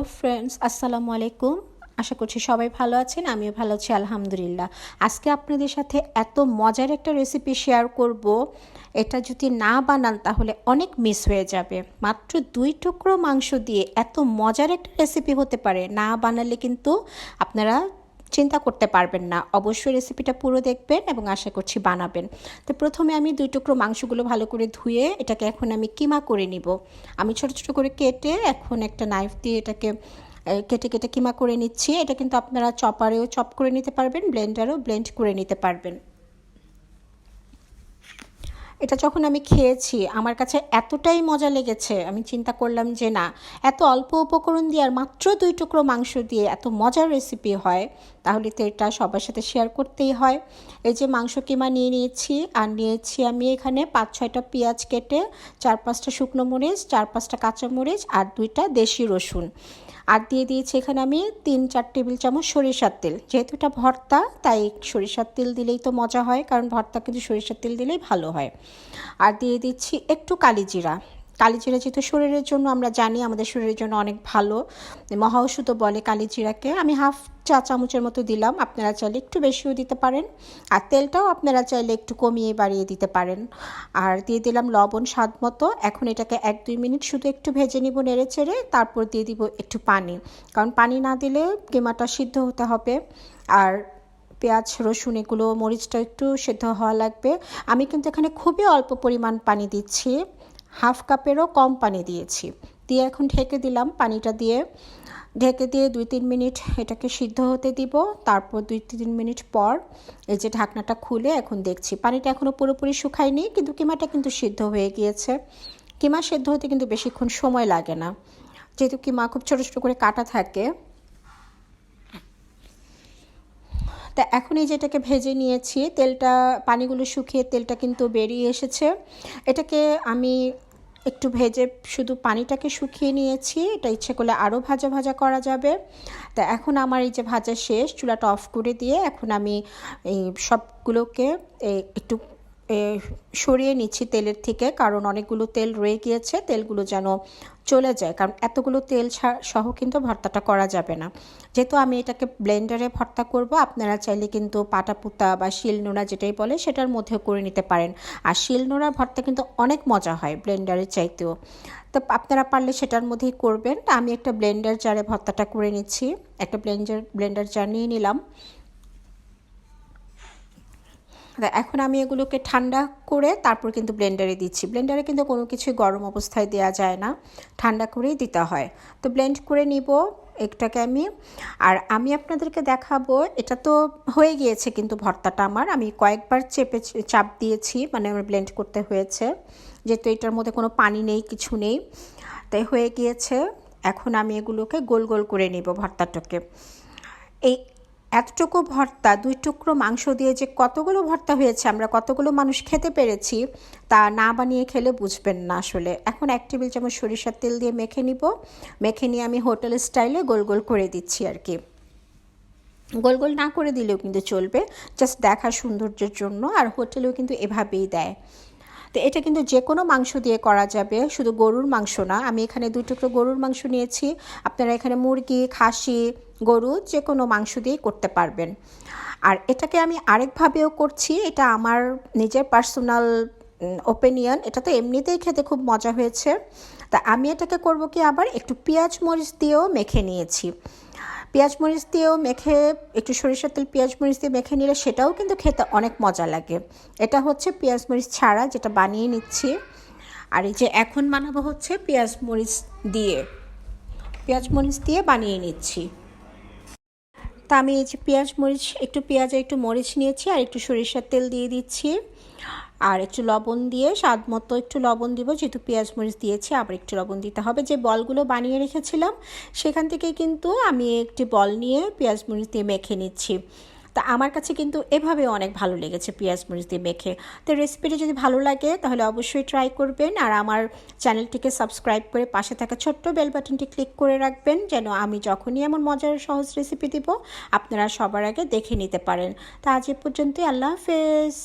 Hello friends, আসসালামু আলাইকুম। আশা করছি সবাই ভালো আছেন, আমিও ভালো আছি, আলহামদুলিল্লাহ। আজকে আপনাদের সাথে এত মজার একটা রেসিপি শেয়ার করব। এটা যদি না বানান তাহলে অনেক মিস হয়ে যাবে। মাত্র দুই টুকরো মাংস দিয়ে এত মজার একটা রেসিপি হতে পারে। না বানালে কিন্তু আপনারা চিন্তা করতে পারবেন না। অবশ্যই রেসিপিটা পুরো দেখবেন এবং আশা করছি বানাবেন। তো প্রথমে আমি দুই টুকরো মাংসগুলো ভালো করে ধুয়ে এটাকে এখন আমি কিমা করে নিব। আমি ছোট ছোট করে কেটে এখন একটা নাইফ দিয়ে এটাকে কেটে কেটে কিমা করে নিচ্ছি। এটা কিন্তু আপনারা চপারেও চপ করে নিতে পারবেন ব্লেন্ডারেও ব্লেন্ড করে নিতে পারবেন। এটা যখন আমি খেয়েছি, আমার কাছে এতটাই মজা লেগেছে, আমি চিন্তা করলাম যে না, এত অল্প উপকরণ দিয়ে আর মাত্র দুই টুকরো মাংস দিয়ে এত মজার রেসিপি হয়, তাহলে তো এটা সবার সাথে শেয়ার করতেই হয়। এই যে মাংস কিমা নিয়ে নিয়েছি, আর নিয়েছি আমি এখানে পাঁচ, ছয়টা পেঁয়াজ কেটে, চার পাঁচটা শুকনো মরিচ, চার পাঁচটা কাঁচা মরিচ, আর দুইটা দেশি রসুন। আর দিয়ে দিয়েছি এখানে আমি তিন, চার টেবিল চামচ সরিষার তেল। যেহেতু এটা ভর্তা, তাই সরিষার তেল দিলেই তো মজা হয়, কারণ ভর্তা কিন্তু সরিষার তেল দিলেই ভালো হয়। আর দিয়ে দিচ্ছি একটু কালিজিরা কালিজিরা যেহেতু শরীরের জন্য আমরা জানি আমাদের শরীরের জন্য অনেক ভালো। মহা ওষুধও বলে কালিজিরাকে আমি হাফ চা চামচের মতো দিলাম, আপনারা চাইলে একটু বেশিও দিতে পারেন। আর তেলটাও আপনারা চাইলে একটু কমিয়ে বাড়িয়ে দিতে পারেন। আর দিয়ে দিলাম লবণ স্বাদ মতো। এখন এটাকে এক দুই মিনিট শুধু একটু ভেজে নিব নেড়ে চেড়ে, তারপর দিয়ে দিব একটু পানি। কারণ পানি না দিলে গেমাটা সিদ্ধ হতে হবে। আর পেঁয়াজ, রসুন, এগুলো মরিচটা একটু সেদ্ধ হওয়া লাগবে। আমি কিন্তু এখানে খুবই অল্প পরিমাণ পানি দিচ্ছি। হাফ কাপেরও কম পানি দিয়েছি। দিয়ে এখন ঢেকে দিলাম পানিটা দিয়ে। ঢেকে দিয়ে দুই তিন মিনিট এটাকে সিদ্ধ হতে দিব। তারপর দুই তিন মিনিট পর এই যে ঢাকনাটা খুলে এখন দেখছি। পানিটা এখনও পুরোপুরি শুকায়নি, কিন্তু কিমাটা কিন্তু সিদ্ধ হয়ে গিয়েছে। কিমা সিদ্ধ হতে কিন্তু বেশিক্ষণ সময় লাগে না। যেহেতু কিমা খুব ছোটো ছোটো করে কাটা থাকে তা এখন এই যেটাকে ভেজে নিয়েছি, তেলটা, পানিগুলো শুকিয়ে তেলটা কিন্তু বেরিয়ে এসেছে। এটাকে আমি একটু ভেজে শুধু পানিটাকে শুকিয়ে নিয়েছি, এটা ইচ্ছে করলে আরও ভাজা ভাজা করা যাবে। তা এখন আমার এই যে ভাজা শেষ, চুলাটা অফ করে দিয়ে এখন আমি এই সবগুলোকে একটু সরিয়ে নিচ্ছি তেলের থেকে, কারণ অনেকগুলো তেল রয়ে গিয়েছে, তেলগুলো যেন চলে যায়। কারণ এতগুলো তেল সহ কিন্তু ভর্তাটা করা যাবে না। যেহেতু আমি এটাকে ব্লেন্ডারে ভর্তা করব, আপনারা চাইলে কিন্তু পাটাপুতা বা শিলনোড়া যেটাই বলে, সেটার মধ্যে করে নিতে পারেন। আর শিলনোড়া ভর্তা কিন্তু অনেক মজা হয় ব্লেন্ডারের চাইতেও। তো আপনারা পারলে সেটার মধ্যেই করবেন। আমি একটা ব্লেন্ডার জারে ভর্তাটা করে নিচ্ছি। একটা ব্লেন্ডার ব্লেন্ডার জার নিয়ে নিলাম। এখন আমি এগুলোকে ঠান্ডা করে তারপর কিন্তু ব্লেন্ডারে দিচ্ছি। ব্লেন্ডারে কিন্তু কোনো কিছুই গরম অবস্থায় দেওয়া যায় না। ঠান্ডা করেই দিতে হয়। তো ব্লেন্ড করে নিব একটাকে আমি। আর আমি আপনাদেরকে দেখাবো, এটা তো হয়ে গিয়েছে কিন্তু ভর্তাটা আমার। আমি কয়েকবার চেপে চাপ দিয়েছি মানে আমার ব্লেন্ড করতে হয়েছে। যেহেতু এটার মধ্যে কোনো পানি নেই, কিছু নেই তাই হয়ে গিয়েছে। এখন আমি এগুলোকে গোল গোল করে নিব ভর্তাটাকে। এই এতটুকু ভর্তা, দুই টুকরো মাংস দিয়ে যে কতগুলো ভর্তা হয়েছে, আমরা কতগুলো মানুষ খেতে পেরেছি, তা না বানিয়ে খেলে বুঝবেন না আসলে। এখন এক টেবিল চামচ সরিষার তেল দিয়ে মেখে নিব। মেখে নিয়ে আমি হোটেল স্টাইলে গোল গোল করে দিচ্ছি আর কি। গোল গোল না করে দিলেও কিন্তু চলবে, জাস্ট দেখা সৌন্দর্যের জন্য, আর হোটেলেও কিন্তু এভাবেই দেয়। তো এটা কিন্তু যে কোনো মাংস দিয়ে করা যাবে, শুধু গরুর মাংস না। আমি এখানে দুই টুকরো গরুর মাংস নিয়েছি। আপনারা এখানে মুরগি, খাসি, গরু যে কোনো মাংস দিয়েই করতে পারবেন। আর এটাকে আমি আরেকভাবেও করছি, এটা আমার নিজের পার্সোনাল ওপিনিয়ন এটা তো এমনিতেই খেতে খুব মজা হয়েছে। তা আমি এটাকে করব কি আবার একটু পেঁয়াজ মরিচ দিয়েও মেখে নিয়েছি। পেঁয়াজ মরিচ দিয়েও মেখে, একটু সরিষার তেল পেঁয়াজ মরিচ দিয়ে মেখে নিলে সেটাও কিন্তু খেতে অনেক মজা লাগে। এটা হচ্ছে পেঁয়াজ মরিচ ছাড়া, যেটা বানিয়ে নিচ্ছি। আর এই যে এখন বানাবো হচ্ছে পেঁয়াজ মরিচ দিয়ে। পেঁয়াজ মরিচ দিয়ে বানিয়ে নিচ্ছি। তা আমি এই যে পেঁয়াজ মরিচ, একটু পেঁয়াজে একটু মরিচ নিয়েছি আর একটু সরিষার তেল দিয়ে দিচ্ছি। আর একটু লবণ দিয়ে, স্বাদ মতো একটু লবণ দিব, যেহেতু পেঁয়াজ মরিচ দিয়েছি, আবার একটু লবণ দিতে হবে। যে বলগুলো বানিয়ে রেখেছিলাম, সেখান থেকে কিন্তু আমি একটি বল নিয়ে পেঁয়াজ মরিচ দিয়ে মেখে নিচ্ছি। তা আমার কাছে কিন্তু এভাবে অনেক ভালো লেগেছে পেঁয়াজ মরিচ দিয়ে মেখে। তো রেসিপিটি যদি ভালো লাগে, তাহলে অবশ্যই ট্রাই করবেন। আর আমার চ্যানেলটিকে সাবস্ক্রাইব করে পাশে থাকা ছোট্ট বেল বাটনটি ক্লিক করে রাখবেন, যেন আমি যখনই এমন মজার সহজ রেসিপি দিব, আপনারা সবার আগে দেখে নিতে পারেন। তা আজ এ পর্যন্তই, আল্লাহ হাফেজ।